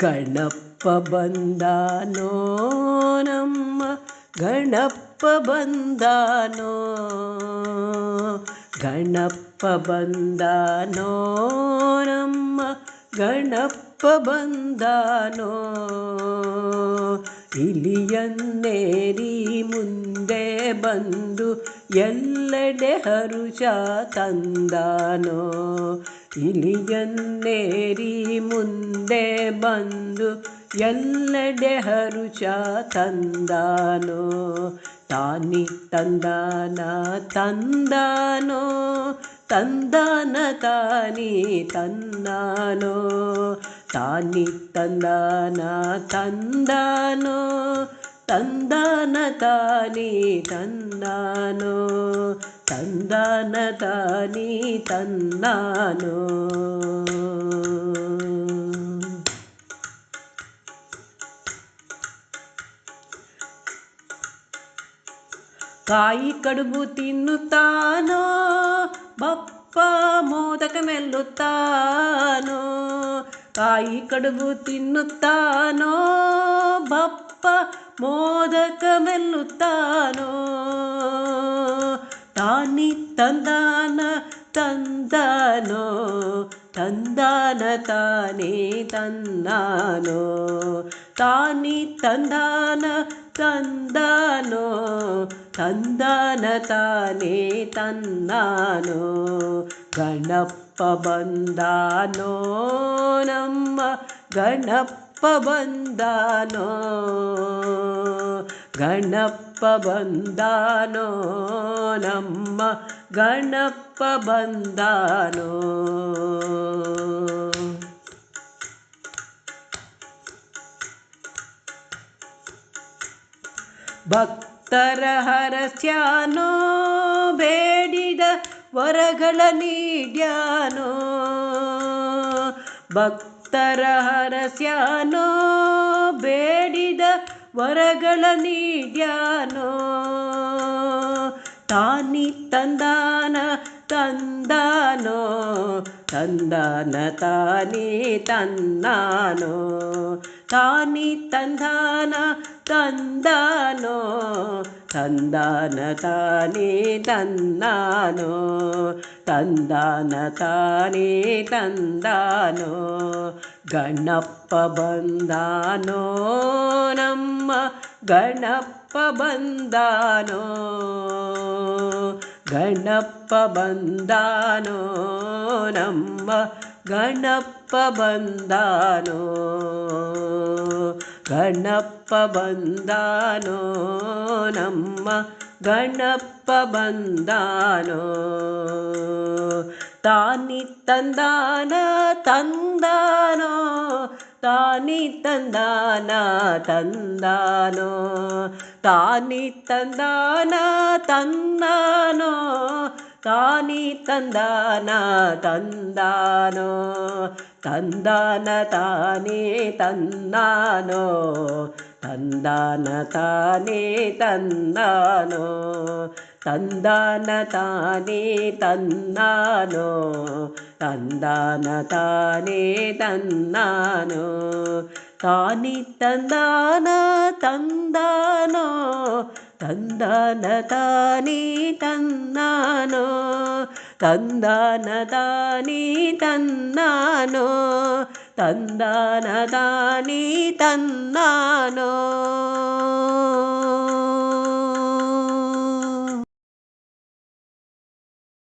ಗಣಪ ಬಂದಾನೋ ನಮ್ಮ ಗಣಪ್ಪ ಬಂದಾನೋ? ಗಣಪ್ಪ ಬಂದಾನೋ ನಮ್ಮ ಗಣಪ್ಪ ಬಂದಾನೋ? ಇಲಿಯನ್ನೇರಿ ಮುಂದೆ ಬಂದು ಎಲ್ಲೆಡೆ ಹರುಷ ತಂದಾನೋ? ಇಲಿಯನ್ನೇರಿ ಮುಂದೆ ಬಂದು ಎಲ್ಲೆಡೆ ಹರುಷ ತಂದಾನೋ ತಾನಿ ತಂದಾನ ತಂದಾನೋ ತಂದಾನ ತಾನಿ ತನ್ನಾನೋ ತಾನಿ ತಂದಾನ ತಂದಾನೋ ತಂದಾನ ತಾನಿ ತನ್ನಾನೋ ತಂದಾನ ತಾನಿ ತನ್ನಾನೋ ಕಾಯಿ ಕಡುಬು ತಿನ್ನುತ್ತಾನೋ, ಬಪ್ಪ ಮೋದಕ ಮೆಲ್ಲುತ್ತಾನೋ, ಕಾಯಿ ಕಡುಬು ತಿನ್ನುತ್ತಾನೋ, ಬಪ್ಪ ಮೋದಕ ಮೆಲ್ಲುತ್ತಾನೋ. ತಾನಿ ತಂದಾನ, ತಂದಾನೋ ತಂದಾನ ತಾನೇ ತನ್ನಾನೋ ತಾನಿ ತಂದಾನ ತಂದಾನೋ ತಂದಾನ ತಾನೇ ತನ್ನಾನೋ ಗಣಪ ಬಂದಾನೋ ನಮ್ಮ ಗಣಪ ಬಂದಾನೋ ಗಣಪ ಬಂದಾನೋ ನಮ್ಮ ಗಣಪ್ಪ ಬಂದಾನೋ? ಭಕ್ತರ ಹರಸ್ಯಾನೋ ಬೇಡಿದ ವರಗಳ ನೀಡ್ಯಾನೋ? ಭಕ್ತರ ಹರಸ್ಯಾನೋ ಬೇಡಿದ ವರಗಳ ನೀಡ್ಯಾನೋ? ತಾನಿ ತಂದಾನ ತಂದಾನೋ? ತಂದಾನ ತಾನೇ ತನ್ನಾನೋ ತಾನಿ ತಂದಾನ ತಂದಾನೋ? ತಂದಾನ ತಾನೇ ತನ್ನಾನೋ ತಂದಾನ ತಾನೇ ತಂದಾನೋ ಗಣಪ ಬಂದಾನೋ ನಮ್ಮ ಗಣಪ ಬಂದಾನೋ ಗಣಪ ಬಂದಾನೋ ನಮ್ಮ गणप बो गणप बन्दो नम्म गणप बन्दो तानि तन्दानो तानि तन्दान तन्दानो। तानि तन्दान तन्दानो। ತಾನಿ ತಂದಾನ ತಂದಾನೋ ತಂದಾನ ತಾನೇ ತನ್ನಾನೋ ತಂದಾನ ತಾನೇ ತನ್ನಾನೋ ತಂದಾನ ತಾನೇ ತನ್ನಾನೋ ತಂದಾನ ತಾನೇ ತನ್ನಾನೋ ತಾನಿ ತಂದಾನ ತಂದಾನೋ ತಂದಾನ ತಾನೇ ತನ್ನಾನೋ ತಂದಾನ ತಾನೇ ತನ್ನಾನೋ ತಂದಾನ ತಾನೇ ತನ್ನಾನೋ